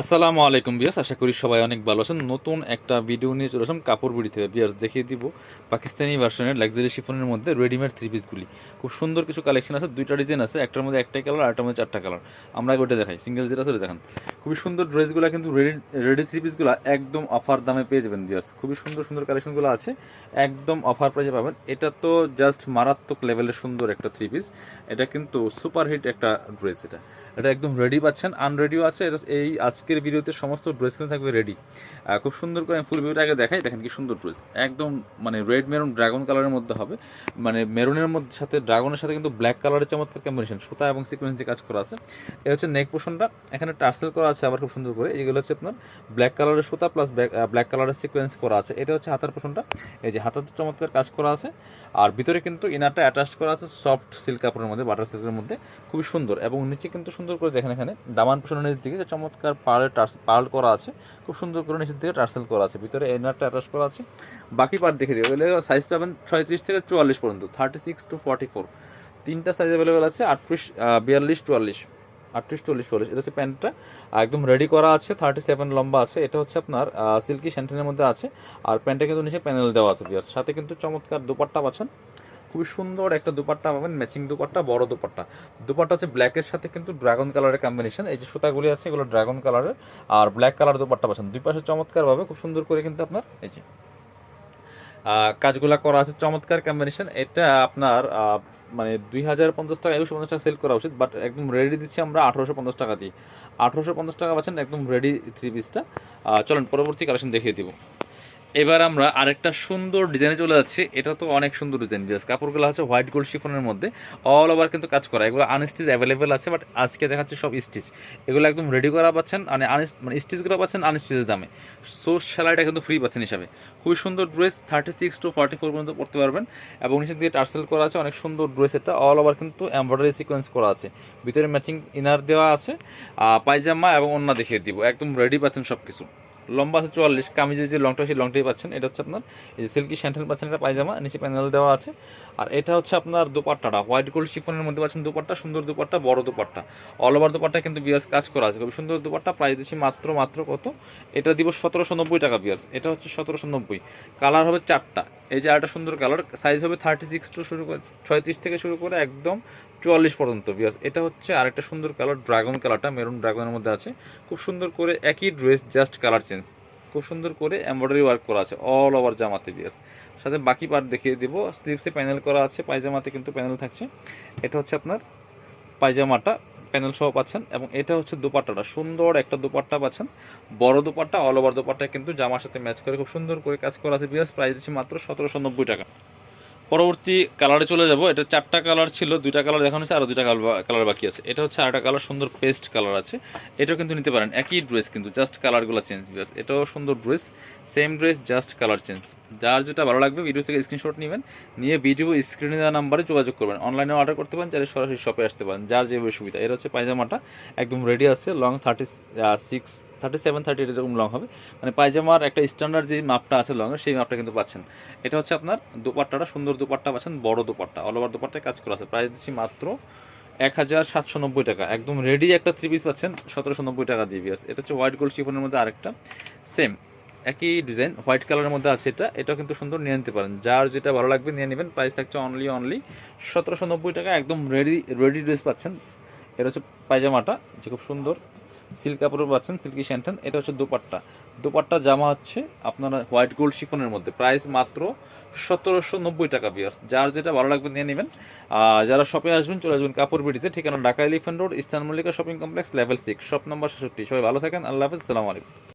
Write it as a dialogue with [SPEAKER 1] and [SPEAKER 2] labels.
[SPEAKER 1] আসসালামু আলাইকুম বিয়াস আশা করি সবাই অনেক ভালো আছেন। নতুন একটা ভিডিও নিয়ে চলে আসলাম কাপড় বুড়ি থেকে। বিয়াস দেখিয়ে দিব পাকিস্তানি ভার্সনের লাক্সারি শিফনের মধ্যে রেডিমেড থ্রি পিসগুলি খুব সুন্দর কিছু কালেকশন আছে, দুইটা ডিজাইন আছে, একটার মধ্যে একটাই কালার আরেকটার মধ্যে চারটা কালার আমরা ওইটা দেখাই সিঙ্গেল যেটা আছে দেখান। খুবই সুন্দর ড্রেসগুলো কিন্তু রেডি রেডি থ্রি পিসগুলো একদম অফার দামে পেয়ে যাবেন বিয়াস খুবই সুন্দর সুন্দর কালেকশনগুলো আছে, একদম অফার প্রাইসে পাবেন। এটা তো জাস্ট মারাত্মক লেভেলের সুন্দর একটা থ্রি পিস এটা কিন্তু সুপার হিট একটা ড্রেস এটা। এটা একদম রেডি পাচ্ছেন আনরেডিও আছে। এটা এই আজকের ভিডিওতে সমস্ত ড্রেস কিন্তু থাকবে রেডি খুব সুন্দর করে ফুল ভিউটা আগে দেখাই, দেখেন কি সুন্দর ড্রেস একদম মানে রেড মেরুন ড্রাগন কালারের মধ্যে হবে। মানে মেরুনের মধ্যে সাথে ড্রাগনের সাথে কিন্তু ব্ল্যাক কালারের চমৎকার কম্বিনেশন সুতা এবং সিকোয়েন্স দিয়ে কাজ করা আছে। এটা হচ্ছে নেক পোর্শনটা এখানে টার্সেল করা আছে আবার খুব সুন্দর করে। এগুলো হচ্ছে আপনার ব্ল্যাক কালারের সুতা প্লাস ব্ল্যাক কালারের সিকোয়েন্স করা আছে। এটা হচ্ছে হাতার পোর্শনটা এই যে হাতাতে চমৎকার কাজ করা আছে। আর ভিতরে কিন্তু ইনারটা অ্যাটাচ করা আছে সফট সিল্ক কাপড়ের মধ্যে বাটার সিল্কের মধ্যে। খুবই সুন্দর এবং নিচে কিন্তু সুন্দর করে দেখেন এখানে দামান পোষণের নিচ দিকে চমৎকার পার্লের টার্স পার্ল করা আছে, খুব সুন্দর করে নিচের দিকে টার্সেল করা আছে। ভিতরে ইনারটা অ্যাটাচ করা আছে। বাকি পার্ট দেখে এগুলো সাইজ পাবেন ছয়ত্রিশ থেকে চুয়াল্লিশ পর্যন্ত thirty six to forty four তিনটা সাইজ অ্যাভেলেবেল আছে, আটত্রিশ বিয়াল্লিশ, চুয়াল্লিশ। আটত্রিশ, চল্লিশ চল্লিশ। এটা হচ্ছে প্যান্টটা। একদম রেডি করা আছে থার্টি সেভেন লম্বা আছে। এটা হচ্ছে আপনার সিল্কি স্যান্টেনের মধ্যে আছে। আর প্যান্টটা কিন্তু নিচে প্যানেল দেওয়া আছে বিয়াস সাথে কিন্তু চমৎকার দুপাট্টা পাচ্ছেন। খুবই সুন্দর একটা দুপাট্টা পাবেন ম্যাচিং দুপাট্টা, বড় দুপাট্টা। দুপাট্টা হচ্ছে ব্ল্যাকের সাথে কিন্তু ড্রাগন কালারের কম্বিনেশন এই যে সুতাগুলি আছে, এগুলো ড্রাগন কালারের আর ব্ল্যাক কালার দুপাট্টা পাচ্ছেন। দুই পাশে চমৎকারভাবে খুব সুন্দর করে কিন্তু আপনার, এই যে কাজগুলা করা আছে। চমৎকার কম্বিনেশন এটা আপনার মানে দুই হাজার পঞ্চাশ টাকা একশো পঞ্চাশ টাকা সেল করা উচিত বাট একদম রেডি দিচ্ছি আমরা আঠারোশো পঞ্চাশ টাকা দিই আঠারোশো পঞ্চাশ টাকা পাচ্ছেন একদম রেডি থ্রি পিসটা চলেন পরবর্তী কালেকশন দেখিয়ে দিব। এবার আমরা আরেকটা সুন্দর ডিজাইনে চলে যাচ্ছি। এটা তো অনেক সুন্দর ডিজাইন বিকজ কাপড়গুলো হচ্ছে হোয়াইট গোল্ড শিফনের মধ্যে। অল ওভার কিন্তু কাজ করা। এগুলো আনস্টিচ অ্যাভেলেবেল আছে বাট আজকে দেখাচ্ছে সব স্টিচ এগুলো একদম রেডি করা পাচ্ছেন মানে আনস মানে স্টিচগুলো পাচ্ছেন আনস্টিচের দামে। সো সেলাইটা কিন্তু ফ্রি পাচ্ছেন হিসাবে। খুবই সুন্দর dress thirty six to forty four পর্যন্ত পড়তে পারবেন। এবং নিচের দিকে টার্সেল করা আছে, অনেক সুন্দর ড্রেস এটা। অল ওভার কিন্তু এমব্রয়ডারি সিকোয়েন্স করা আছে। ভিতরে ম্যাচিং ইনার দেওয়া আছে। পায়জামা এবং অন্য দেখিয়ে দিব। একদম রেডি পাচ্ছেন সব কিছু লম্বা আছে চুয়াল্লিশ, কামিজের যে লংটা সেই লংটাই পাচ্ছেন, এটা হচ্ছে আপনার এই যে সিল্কি স্যান্ডেল পাচ্ছেন, এটা পায়জামা, নিচে প্যানেল দেওয়া আছে। আর এটা হচ্ছে আপনার দুপাট্টাটা হোয়াইট গোল্ড শিফনের মধ্যে পাচ্ছেন দুপাট্টা, সুন্দর দুপাট্টা, বড় দুপাট্টা। অল ওভার দুপাট্টা কিন্তু বিয়াস কাজ করা আছে। খুব সুন্দর দুপাট্টা প্রাইস দিচ্ছি মাত্র মাত্র কত? এটা দিব সতেরোশো নব্বই টাকা বিয়াস এটা হচ্ছে সতেরোশো নব্বই। কালার হবে চারটা। এই যে আরেকটা সুন্দর কালার সাইজ হবে থার্টি সিক্স টু শুরু করে, ছয়ত্রিশ থেকে শুরু করে একদম চুয়াল্লিশ পর্যন্ত বিয়াস এটা হচ্ছে আরেকটা সুন্দর কালার ড্রাগন কালারটা মেরুন ড্রাগনের মধ্যে আছে। খুব সুন্দর করে একই ড্রেস জাস্ট কালার চেঞ্জ খুব সুন্দর করে এমব্রয়ডারি ওয়ার্ক করা আছে অল ওভার জামাতে বিয়াস সাথে বাকি পার্ট দেখিয়ে দিব। স্লিপসে প্যানেল করা আছে, পায়জামাতে কিন্তু প্যানেল থাকছে। এটা হচ্ছে আপনার পায়জামাটা প্যানেল সহ পাচ্ছেন এবং এটা হচ্ছে দুপাট্টাটা। সুন্দর একটা দুপাট্টা পাচ্ছেন। বড় দুপাট্টা অল ওভার দুপাট্টা কিন্তু জামার সাথে ম্যাচ করে খুব সুন্দর করে কাজ করা আছে। বিএস প্রাইস দিচ্ছে মাত্র সতেরোশো নব্বই টাকা। পরবর্তী কালারে চলে যাব। এটা চারটা কালার ছিল, দুইটা কালার দেখানো হচ্ছে আরও দুইটা কালার বাকি আছে। এটা হচ্ছে আরেকটা কালার সুন্দর পেস্ট কালার আছে। এটাও কিন্তু নিতে পারেন। একই ড্রেস কিন্তু জাস্ট কালারগুলো চেঞ্জ বিকজ এটাও সুন্দর dress same dress just colour change যার যেটা ভালো লাগবে ভিডিও থেকে স্ক্রিনশট নেবেন, নিয়ে ভিডিও স্ক্রিনে দেওয়া নাম্বারে যোগাযোগ করবেন। অনলাইনে অর্ডার করতে পারেন, চাইলে সরাসরি শপে আসতে পারেন। যার যেভাবে সুবিধা। এটা হচ্ছে পায়জামাটা, একদম রেডি আছে long thirty six thirty seven thirty eight এরকম লং হবে। মানে পায়জামার একটা স্ট্যান্ডার্ড যে মাপটা আছে লংয়ের সেই মাপটা কিন্তু পাচ্ছেন। এটা হচ্ছে আপনার দুপাট্টাটা, সুন্দর দুপাট্টা পাচ্ছেন, বড় দুপাট্টা। অল ওভার দুপাট্টায় কাজ করা আছে। প্রাইস দিচ্ছি মাত্র এক হাজার সাতশো নব্বই টাকা। একদম রেডি একটা থ্রি পিস পাচ্ছেন, সতেরোশো নব্বই টাকা দিয়ে বিয়াস এটা হচ্ছে হোয়াইট গোল্ড শিফনের মধ্যে আরেকটা। সেম একই ডিজাইন হোয়াইট কালারের মধ্যে আছে এটা। এটাও কিন্তু সুন্দর, নিয়ে নিতে পারেন। যার যেটা ভালো লাগবে নিয়ে নেবেন। প্রাইস থাকছে অনলি অনলি সতেরোশো নব্বই টাকা। একদম রেডি রেডি ড্রেস পাচ্ছেন। এটা হচ্ছে পায়জামাটা, যে খুব সুন্দর। সিল্ক কাপড় পাচ্ছেন, সিল্কি স্যান্টান এটা হচ্ছে দুপাট্টা। দুপাট্টা জামা হচ্ছে আপনারা হোয়াইট গোল্ড শিফনের মধ্যে। প্রাইস মাত্র সতেরোশো নব্বই টাকা বিয়ার্স যার যেটা ভালো লাগবে নিয়ে নেবেন। যারা শপে আসবেন, চলে আসবেন কাপড় বিটিতে, ঠিকানা Dhaka elephant road eastern Mallika shopping complex level six shop number সাতষট্টি সবাই ভালো থাকেন, আল্লাহ হাফিজ আসসালামু আলাইকুম।